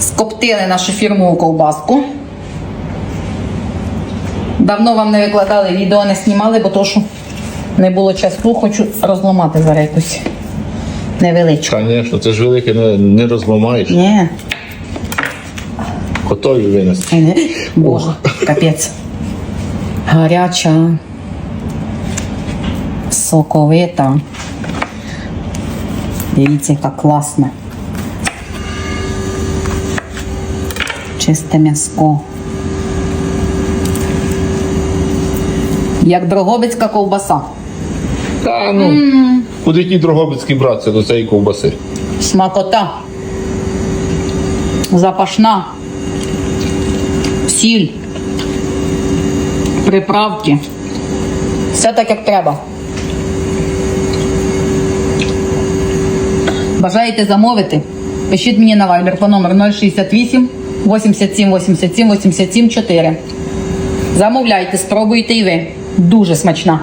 Скоптили нашу фірмову ковбаску. Давно вам не викладали, відео не знімали, бо то що не було часу, хочу розламати зараз якусь невеличку. Звісно, це ж велике не, не розламаєш. Ні. Готові винести. Не. Боже, капець. Гаряча, соковита. Дивіться, яка класна. Чисте м'яско. Як дрогобицька ковбаса. Та ну, куди ті Дрогобицькі братися до цієї ковбаси? Смакота. Запашна. Сіль. Приправки. Все так, як треба. Бажаєте замовити? Пишіть мені на Viber по номеру 068 87 87 87 4. Замовляйте, спробуйте і ви. Дуже смачна.